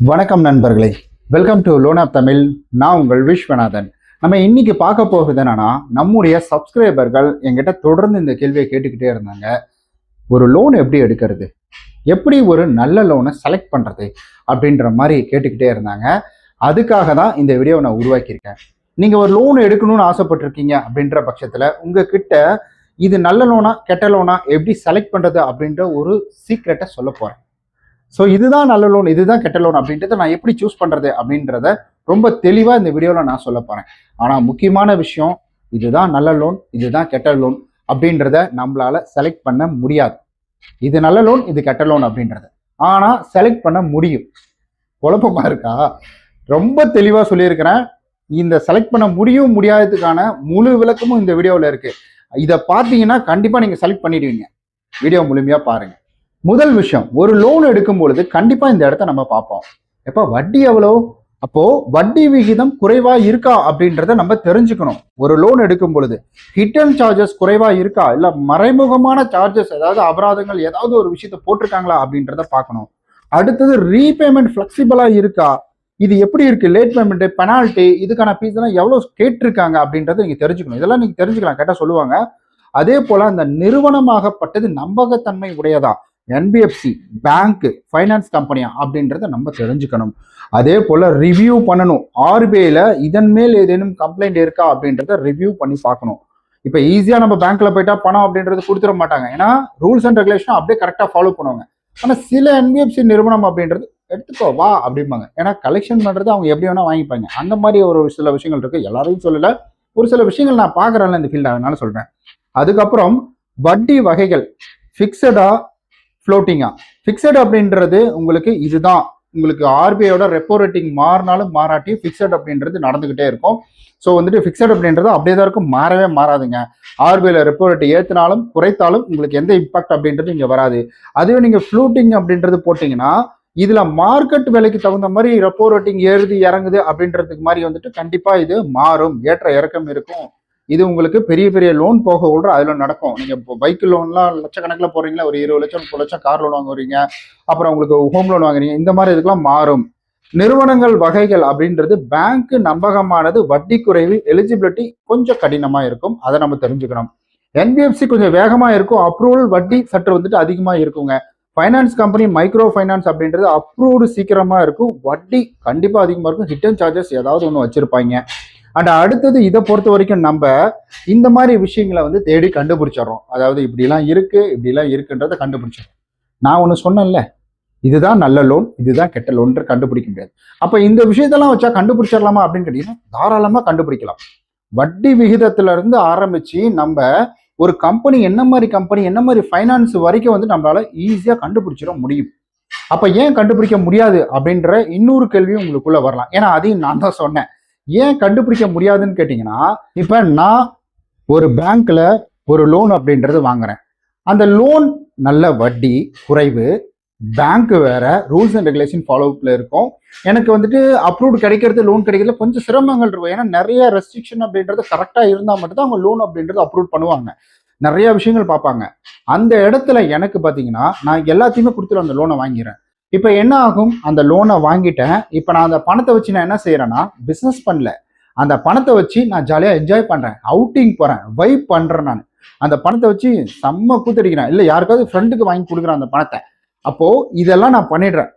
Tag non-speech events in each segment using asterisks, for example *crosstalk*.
வணக்கம் நண்பர்களே. Welcome to loan of Tamil நான் உங்கள் விஸ்வநாதன். நம்ம இன்னைக்கு பார்க்க போகிறது என்னன்னா நம்முடைய சப்ஸ்கிரைபர்கள் எங்கிட்ட தொடர்ந்து இந்த கேள்வியை கேட்டுக்கிட்டே இருந்தாங்க. ஒரு லோன் எப்படி எடுக்கிறது? எப்படி ஒரு நல்ல லோனை செலக்ட் பண்ணுறது அப்படின்ற மாதிரி கேட்டுக்கிட்டே இருந்தாங்க. அதுக்காக தான் இந்த வீடியோவை நான் உருவாக்கியிருக்கேன். நீங்கள் ஒரு லோன் எடுக்கணும்னு ஆசைப்பட்டிருக்கீங்க அப்படின்ற பட்சத்தில் உங்ககிட்ட இது நல்ல லோனா கெட்ட லோனா எப்படி செலக்ட் பண்ணுறது அப்படின்ற ஒரு சீக்ரெட்டை சொல்ல போகிறேன் ஸோ இதுதான் நல்ல லோன் இதுதான் கெட்ட லோன் அப்படின்றத நான் எப்படி சூஸ் பண்ணுறது அப்படின்றத ரொம்ப தெளிவாக இந்த வீடியோவில் நான் சொல்ல போகிறேன் ஆனால் முக்கியமான விஷயம் இதுதான் நல்ல லோன் இதுதான் கெட்ட லோன் அப்படின்றத நம்மளால செலக்ட் பண்ண முடியாது. இது நல்ல லோன் இது கெட்ட லோன் அப்படின்றத. ஆனால் செலக்ட் பண்ண முடியும். குழப்பமாக இருக்கா? ரொம்ப தெளிவாக சொல்லியிருக்கிறேன். இந்த செலக்ட் பண்ண முடியும் முடியாததுக்கான முழு விளக்கமும் இந்த வீடியோவில் இருக்குது இதை பார்த்தீங்கன்னா கண்டிப்பாக நீங்கள் செலக்ட் பண்ணிடுவீங்க. வீடியோ முழுமையாக பாருங்கள் முதல் விஷயம் ஒரு லோன் எடுக்கும் பொழுது கண்டிப்பாக இந்த இடத்த நம்ம பார்ப்போம். எப்போ வட்டி எவ்வளோ? அப்போ வட்டி விகிதம் குறைவா இருக்கா அப்படின்றத நம்ம தெரிஞ்சுக்கணும். ஒரு லோன் எடுக்கும் பொழுது ஹிட்டன் சார்ஜஸ் குறைவா இருக்கா? இல்ல மறைமுகமான சார்ஜஸ் ஏதாவது அபராதங்கள் ஏதாவது ஒரு விஷயத்த போட்டிருக்காங்களா அப்படின்றத பார்க்கணும். அடுத்தது ரீபேமெண்ட் ஃபிளெக்சிபிளா இருக்கா? இது எப்படி இருக்கு? லேட் பேமெண்ட் பெனால்ட்டி இதுக்கான ஃபீஸ் எல்லாம் எவ்வளவு கேட்டிருக்காங்க அப்படின்றத நீங்க தெரிஞ்சுக்கணும். இதெல்லாம் நீங்க தெரிஞ்சுக்கலாம் கேட்டா சொல்லுவாங்க. அதே போல அந்த நிறுவனமாகப்பட்டது நம்பகத்தன்மை உடையதா? என்பிஎஃப்சி பேங்க்கு ஃபைனான்ஸ் கம்பெனியா அப்படின்றத நம்ம தெரிஞ்சுக்கணும். அதே போல் ரிவ்யூ பண்ணணும். ஆர்பிஐயில் இதன் மேல் ஏதேனும் கம்ப்ளைண்ட் இருக்கா அப்படின்றத ரிவ்யூ பண்ணி பார்க்கணும். இப்போ ஈஸியாக நம்ம பேங்க்ல போயிட்டா பணம் அப்படின்றது கொடுத்துட மாட்டாங்க. ஏன்னா ரூல்ஸ் அண்ட் ரெகுலேஷன் அப்படியே கரெக்டாக ஃபாலோ பண்ணுவாங்க. ஆனால் சில என்பிஎஃப்சி நிறுவனம் அப்படின்றது எடுத்துக்கோ வா அப்படிம்பாங்க. ஏன்னா கலெக்ஷன் பண்ணுறது அவங்க எப்படி வேணால் வாங்கிப்பாங்க. அந்த மாதிரி ஒரு சில விஷயங்கள் இருக்குது எல்லாரையும் சொல்லலை. ஒரு சில விஷயங்கள் நான் பார்க்குறேன்ல இந்த ஃபீல்டு அதனால சொல்கிறேன் அதுக்கப்புறம் வட்டி வகைகள் ஃபிக்ஸடாக ஃப்ளோட்டிங்காக ஃபிக்ஸட் அப்படின்றது உங்களுக்கு இதுதான். உங்களுக்கு ஆர்பிஐயோட ரெப்போ ரேட்டிங் மாறினாலும் மாறாட்டி ஃபிக்ஸட் அப்படின்றது நடந்துகிட்டே இருக்கும். ஸோ வந்துட்டு ஃபிக்ஸட் அப்படின்றது அப்படியே தான் இருக்கும். மாறவே மாறாதுங்க. ஆர்பிஐல ரெப்போ ரேட் ஏற்றினாலும் குறைத்தாலும் உங்களுக்கு எந்த இம்பாக்ட் அப்படின்றது இங்கே வராது. அதுவே நீங்கள் ஃப்ளூட்டிங் அப்படின்றது போட்டிங்கன்னா இதில் மார்க்கெட் விலைக்கு தகுந்த மாதிரி ரெப்போ ரேட்டிங் ஏறுது இறங்குது அப்படின்றதுக்கு மாதிரி வந்துட்டு கண்டிப்பாக இது மாறும். ஏற்ற இறக்கம் இருக்கும். இது உங்களுக்கு பெரிய பெரிய லோன் போக விடுற அதில் நடக்கும். நீங்கள் இப்போ பைக் லோன்லாம் லட்சக்கணக்கில் போறீங்களா ஒரு இருபது லட்சம் முப்பது லட்சம் கார் லோன் வாங்குறீங்க. அப்புறம் உங்களுக்கு ஹோம் லோன் வாங்குறீங்க. இந்த மாதிரி இதுக்கெல்லாம் மாறும். நிறுவனங்கள் வகைகள் அப்படின்றது பேங்க் நம்பகமானது வட்டி குறைவு எலிஜிபிலிட்டி கொஞ்சம் கடினமாக இருக்கும். அதை நம்ம தெரிஞ்சுக்கணும். என்பிஎஃப்சி கொஞ்சம் வேகமாக இருக்கும். அப்ரூவல் வட்டி சற்று வந்துட்டு அதிகமாக இருக்குங்க. ஃபைனான்ஸ் கம்பெனி மைக்ரோ ஃபைனான்ஸ் அப்படின்றது அப்ரூவ்டு சீக்கிரமாக இருக்கும். வட்டி கண்டிப்பாக அதிகமாக இருக்கும். ஹிட்டன் சார்ஜஸ் ஏதாவது ஒன்று வச்சுருப்பாங்க. அண்ட் அடுத்தது இதை பொறுத்த வரைக்கும் நம்ம இந்த மாதிரி விஷயங்களை வந்து தேடி கண்டுபிடிச்சிடுறோம். அதாவது இப்படிலாம் இருக்கு இப்படிலாம் இருக்குன்றதை கண்டுபிடிச்சிடுறோம். நான் ஒன்று சொன்னேன்ல இதுதான் நல்ல லோன் இதுதான் கெட்ட லோன்ற கண்டுபிடிக்க முடியாது. அப்போ இந்த விஷயத்தெல்லாம் வச்சா கண்டுபிடிச்சிடலாமா அப்படின்னு கேட்டீங்கன்னா தாராளமாக கண்டுபிடிக்கலாம். வட்டி விகிதத்துல இருந்து ஆரம்பிச்சு நம்ம ஒரு கம்பெனி என்ன மாதிரி கம்பெனி என்ன மாதிரி ஃபைனான்ஸ் வரைக்கும் வந்து நம்மளால ஈஸியாக கண்டுபிடிச்சிட முடியும். அப்போ ஏன் கண்டுபிடிக்க முடியாது அப்படின்ற இன்னொரு கேள்வியும் உங்களுக்குள்ள வரலாம். ஏன்னா அதையும் நான் தான் சொன்னேன். ஏன் கண்டுபிடிக்க முடியாதுன்னு கேட்டிங்கன்னா இப்போ நான் ஒரு பேங்க்கில் ஒரு லோன் அப்படின்றது வாங்குறேன். அந்த லோன் நல்ல வட்டி குறைவு பேங்க் வேற ரூல்ஸ் அண்ட் ரெகுலேஷன் ஃபாலோ அப்ல இருக்கும். எனக்கு வந்துட்டு அப்ரூவ்டு கிடைக்கிறது லோன் கிடைக்கிறது கொஞ்சம் சிரமங்கள் இருக்கும். ஏன்னா நிறைய ரெஸ்ட்ரிக்ஷன் அப்படின்றது கரெக்டாக இருந்தால் மட்டும்தான் அவங்க லோன் அப்படின்றது அப்ரூவ் பண்ணுவாங்க. நிறைய விஷயங்கள் பார்ப்பாங்க. அந்த இடத்துல எனக்கு பார்த்தீங்கன்னா நான் எல்லாத்தையுமே கொடுத்துட்டு அந்த லோனை வாங்கிறேன் இப்போ என்ன ஆகும்? அந்த லோனை வாங்கிட்டேன். இப்போ நான் அந்த பணத்தை வச்சு நான் என்ன செய்கிறேன்னா பிஸ்னஸ் பண்ணல. அந்த பணத்தை வச்சு நான் ஜாலியாக என்ஜாய் பண்ணுறேன் அவுட்டிங் போகிறேன் வைப் பண்ணுறேன் நான். அந்த பணத்தை வச்சு செம்ம கூத்தடிக்கிறேன். இல்லை யாருக்காவது ஃப்ரெண்டுக்கு வாங்கி கொடுக்குறேன் அந்த பணத்தை. அப்போது இதெல்லாம் நான் பண்ணிடுறேன்.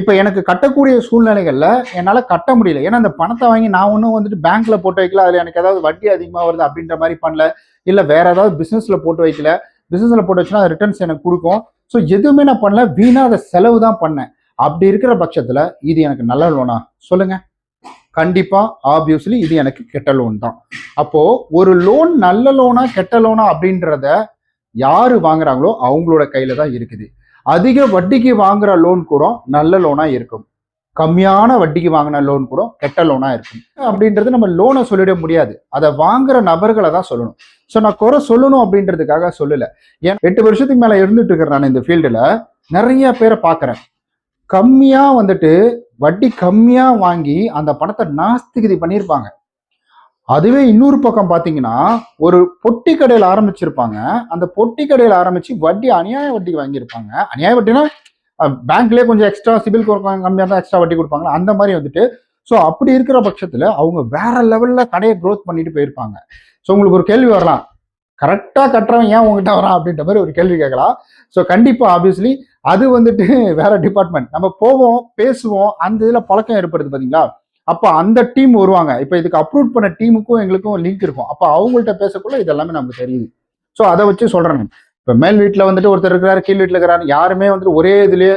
இப்போ எனக்கு கட்டக்கூடிய சூழ்நிலைகளில் என்னால் கட்ட முடியல. ஏன்னா அந்த பணத்தை வாங்கி நான் ஒன்றும் வந்துட்டு பேங்க்கில் போட்டு வைக்கல. அதில் எனக்கு ஏதாவது வட்டி அதிகமாக வருது அப்படின்ற மாதிரி பண்ணல. இல்லை வேற ஏதாவது பிஸ்னஸில் போட்டு வைக்கல. பிஸ்னஸில் போட்டு வச்சுன்னா அது ரிட்டர்ன்ஸ் எனக்கு கொடுக்கும். ஸோ எதுவுமே நான் பண்ணல. வீணாக அதை செலவு தான் பண்ணேன். அப்படி இருக்கிற பட்சத்தில் இது எனக்கு நல்ல லோனா சொல்லுங்க. கண்டிப்பாக ஆப்வியஸ்லி இது எனக்கு கெட்ட லோன் தான். அப்போது ஒரு லோன் நல்ல லோனா கெட்ட லோனா அப்படின்றத யார் வாங்குறாங்களோ அவங்களோட கையில் தான் இருக்குது. அதிக வட்டிக்கு வாங்குற லோன் கூட நல்ல லோனாக இருக்கும். கம்மியான வட்டிக்கு வாங்கின லோன் கூட கெட்ட லோனாக இருக்கும். அப்படின்றது நம்ம லோனை சொல்லிட முடியாது. அதை வாங்குற நபர்களை தான் சொல்லணும். ஸோ நான் குறை சொல்லணும் அப்படின்றதுக்காக சொல்லலை. ஏன்? எட்டு வருஷத்துக்கு மேலே இருந்துட்டு இருக்கிறேன் நான் இந்த ஃபீல்டில் நிறைய பேரை பார்க்குறேன். கம்மியாக வந்துட்டு வட்டி கம்மியாக வாங்கி அந்த பணத்தை நாஸ்திகதி பண்ணியிருப்பாங்க. அதுவே இன்னொரு பக்கம் பார்த்தீங்கன்னா ஒரு பொட்டி கடையில் ஆரம்பிச்சிருப்பாங்க. அந்த பொட்டி கடையில் ஆரம்பிச்சு வட்டி அநியாய வட்டி வாங்கியிருப்பாங்க. அநியாய வட்டினா பேங்க்லேயே கொஞ்சம் எக்ஸ்ட்ரா சிபில் கம்மியாக தான் எக்ஸ்ட்ரா வட்டி கொடுப்பாங்களா? அந்த மாதிரி வந்துட்டு ஸோ அப்படி இருக்கிற பட்சத்தில் அவங்க வேற லெவலில் கடையை க்ரோத் பண்ணிட்டு போயிருப்பாங்க. ஸோ உங்களுக்கு ஒரு கேள்வி வரலாம். கரெக்டாக கட்டுறவன் ஏன் உங்ககிட்ட வரான் அப்படின்ற மாதிரி ஒரு கேள்வி கேட்கலாம். ஸோ கண்டிப்பாக ஆப்வியஸ்லி அது வந்துட்டு *laughs* வேற டிபார்ட்மெண்ட் நம்ம போவோம் பேசுவோம் அந்த இதில் பழக்கம் ஏற்படுது பார்த்தீங்களா அப்போ அந்த டீம் வருவாங்க. இப்போ இதுக்கு அப்ரூவ் பண்ண டீமுக்கும் எங்களுக்கும் லிங்க் இருக்கும். அப்போ அவங்கள்ட்ட பேசக்குள்ள இது எல்லாமே நமக்கு தெரியுது. ஸோ அதை வச்சு சொல்கிறேன் இப்போ மேல் வீட்டில் வந்துட்டு ஒருத்தர் இருக்கிறாரு கீழ் வீட்டில் இருக்கிறாரு யாருமே வந்துட்டு ஒரே இதுலேயே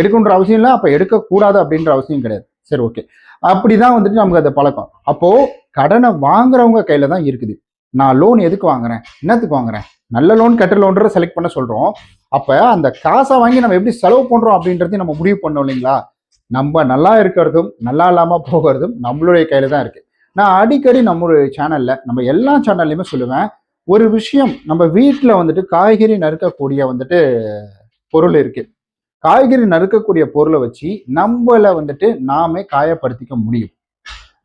எடுக்கணுன்ற அவசியம் இல்லை. அப்போ எடுக்கக்கூடாது அப்படின்ற அவசியம் கிடையாது. சரி ஓகே அப்படிதான் வந்துட்டு நமக்கு அது பழக்கம். அப்போ கடனை வாங்குறவங்க கையில தான் இருக்குது. நான் லோன் எதுக்கு வாங்குறேன்? என்னத்துக்கு வாங்குறேன்? நல்ல லோன் கெட்ட லோன்ற செலக்ட் பண்ண சொல்றோம். அப்ப அந்த காசை வாங்கி நம்ம எப்படி செலவு பண்றோம் அப்படின்றதையும் நம்ம முடிவு பண்ணோம் இல்லைங்களா? நம்ம நல்லா இருக்கிறதும் நல்லா இல்லாம போகிறதும் நம்மளுடைய கையில தான் இருக்கு. நான் அடிக்கடி நம்மளுடைய சேனல்ல நம்ம எல்லா சேனல்லையுமே சொல்லுவேன். ஒரு விஷயம் நம்ம வீட்டில் வந்துட்டு காய்கறி நறுக்கக்கூடிய வந்துட்டு பொருள் இருக்கு. காய்கறி நறுக்கக்கூடிய பொருளை வச்சு நம்மளை வந்துட்டு நாமே காயப்படுத்திக்க முடியும்.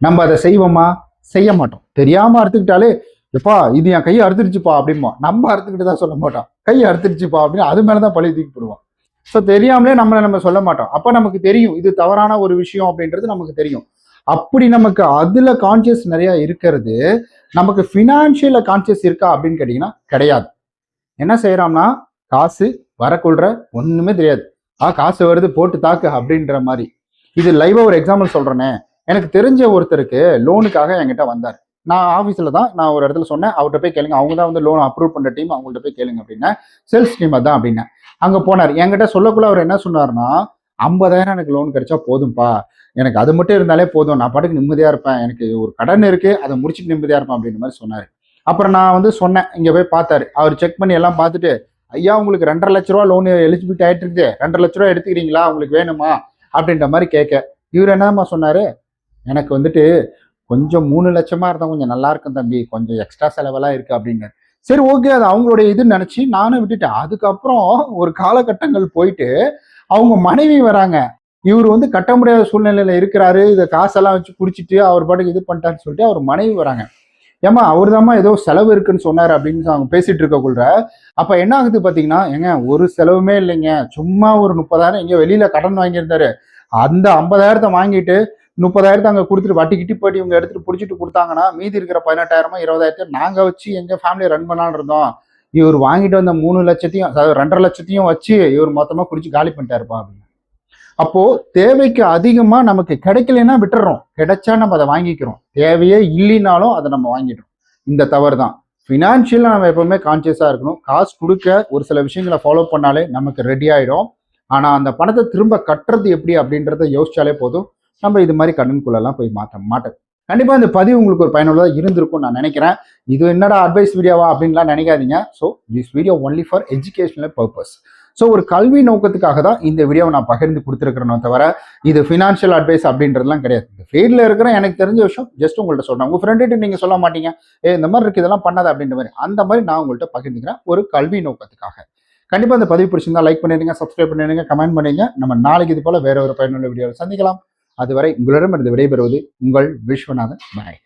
நம்ம அதை செய்வோமா? செய்ய மாட்டோம். தெரியாம அறுத்துக்கிட்டாலே எப்பா இது என் கையை அறுத்துருச்சுப்பா அப்படிம்பா. நம்ம அறுத்துக்கிட்டு தான் சொல்ல மாட்டோம். கையை அறுத்துருச்சுப்பா அப்படின்னு அது மேலதான் பழி தூக்கி போடுவோம். ஸோ தெரியாமலே நம்மளை நம்ம சொல்ல மாட்டோம். அப்போ நமக்கு தெரியும் இது தவறான ஒரு விஷயம் அப்படின்றது நமக்கு தெரியும். அப்படி நமக்கு அதுல கான்சியஸ் நிறைய இருக்கிறது நமக்கு ஃபினான்ஷியலில் கான்சியஸ் இருக்கா அப்படின்னு கேட்டீங்கன்னா கிடையாது. என்ன செய்யறோம்னா காசு வரக்குள்ற ஒண்ணுமே தெரியாது. ஆ காசு வருது போட்டு தாக்கு அப்படின்ற மாதிரி. இது லைவா ஒரு எக்ஸாம்பிள் சொல்றேனே. எனக்கு தெரிஞ்ச ஒருத்தருக்கு லோனுக்காக என்கிட்ட வந்தார். நான் ஆஃபீஸில் தான் நான் ஒரு இடத்துல சொன்னேன். அவர்கிட்ட போய் கேளுங்க. அவங்க தான் வந்து லோன் அப்ரூவ் பண்ணுற டீம் அவங்கள்ட்ட போய் கேளுங்க அப்படின்னா சேல்ஸ் டீம் தான் அப்படின்னா அங்கே போனார். என்கிட்ட சொல்லக்குள்ள அவர் என்ன சொன்னார்னா ஐம்பதாயிரம் எனக்கு லோன் கிடைச்சா போதும்ப்பா எனக்கு அது மட்டும் இருந்தாலே போதும். நான் பாட்டுக்கு நிம்மதியாக இருப்பேன். எனக்கு ஒரு கடன் இருக்குது அதை முடிச்சுட்டு நிம்மதியாக இருப்பேன் அப்படின்ற மாதிரி சொன்னார். அப்புறம் நான் வந்து சொன்னேன். இங்கே போய் பார்த்தாரு. அவர் செக் பண்ணி எல்லாம் பார்த்துட்டு ஐயா உங்களுக்கு ரெண்டரை லட்ச ரூபா லோன் எலிஜிபிலிட்டி ஆகிட்டு இருக்குது ரெண்டரை லட்ச ரூபா எடுத்துக்கிறீங்களா? உங்களுக்கு வேணுமா? அப்படின்ற மாதிரி கேட்க. இவர் என்னம்மா சொன்னார்? எனக்கு வந்துட்டு கொஞ்சம் மூணு லட்சமாக இருந்தால் கொஞ்சம் நல்லா இருக்கும் தம்பி. கொஞ்சம் எக்ஸ்ட்ரா செலவெல்லாம் இருக்குது அப்படின்னு சரி ஓகே அது அவங்களுடைய இதுன்னு நினச்சி நானும் விட்டுட்டேன். அதுக்கப்புறம் ஒரு காலகட்டங்கள் போயிட்டு அவங்க மனைவி வராங்க. இவர் வந்து கட்ட முடியாத சூழ்நிலையில இருக்கிறாரு இதை காசெல்லாம் வச்சு குடிச்சிட்டு அவர் பாட்டுக்கு இது பண்ணிட்டாருன்னு சொல்லிட்டு அவர் மனைவி வராங்க. ஏமா அவர் ஏதோ செலவு இருக்குன்னு சொன்னார் அப்படின்னு அவங்க பேசிட்டு இருக்கக்குள்ள அப்ப என்ன ஆகுது பாத்தீங்கன்னா ஏங்க ஒரு செலவுமே இல்லைங்க. சும்மா ஒரு முப்பதாயிரம் எங்க வெளியில கடன் வாங்கியிருந்தாரு. அந்த ஐம்பதாயிரத்தை வாங்கிட்டு முப்பதாயிரத்தை அங்க கொடுத்துட்டு வட்டி கிட்டி போட்டி இவங்க எடுத்துட்டு பிடிச்சிட்டு கொடுத்தாங்கன்னா மீதி இருக்கிற பதினெட்டாயிரமா இருபதாயிரத்தையும் நாங்க வச்சு எங்க ஃபேமிலியை ரன் பண்ணலாம்னு இருந்தோம். இவர் வாங்கிட்டு வந்த மூணு லட்சத்தையும் அதாவது ரெண்டரை லட்சத்தையும் வச்சு இவர் மொத்தமா குடிச்சு காலி பண்ணிட்டாருப்பா அப்படின்னு. அப்போ தேவைக்கு அதிகமா நமக்கு கிடைக்கலன்னா விட்டுறோம். கிடைச்சா நம்ம அதை வாங்கிக்கிறோம். தேவையே இல்லைனாலும் அதை நம்ம வாங்கிடுறோம் இந்த தவறு தான் ஃபினான்ஷியலாக நம்ம எப்பவுமே கான்சியஸாக இருக்கணும். காசு கொடுக்க ஒரு சில விஷயங்களை ஃபாலோ பண்ணாலே நமக்கு ரெடி ஆயிடும். ஆனால் அந்த பணத்தை திரும்ப கட்டுறது எப்படி அப்படின்றத யோசிச்சாலே போதும். நம்ம இது மாதிரி கடனுக்குள்ளெல்லாம் போய் மாற்ற மாட்டோம். கண்டிப்பாக இந்த பதிவு உங்களுக்கு ஒரு பயனுள்ளதாக இருந்திருக்கும் நான் நினைக்கிறேன். இது என்னடா அட்வைஸ் வீடியோவா அப்படின்லாம் நினைக்காதீங்க. So this video only for educational purpose so ஒரு கல்வி நோக்கத்துக்காக தான் இந்த வீடியோவை நான் பகிர்ந்து கொடுத்துருக்கிறேனோ தவிர இது ஃபினான்ஷியல் அட்வைஸ் அப்படின்றதுலாம் கிடையாது. இந்த ஃபீல்டில் இருக்கிற எனக்கு தெரிஞ்ச விஷயம் ஜஸ்ட் உங்கள்கிட்ட சொல்கிறேன் உங்கள் ஃப்ரெண்டுகிட்ட நீங்கள் சொல்ல மாட்டீங்க. ஏ இந்த மாதிரி இருக்கு இதெல்லாம் பண்ணாத அப்படின்ற மாதிரி. அந்த மாதிரி நான் உங்கள்கிட்ட பகிர்ந்துக்கிறேன். ஒரு கல்வி நோக்கத்துக்காக. கண்டிப்பாக இந்த பதிவு பிடிச்சிருந்தா லைக் பண்ணிடுங்க சப்ஸ்கிரைப் பண்ணிடுங்க கமெண்ட் பண்ணுங்க நம்ம நாளைக்கு இது போல் வேற ஒரு பயனுள்ள வீடியோவில் சந்திக்கலாம். அதுவரை உங்களிடமிருந்து விடைபெறுவது உங்கள் விஸ்வநாதன். பாய்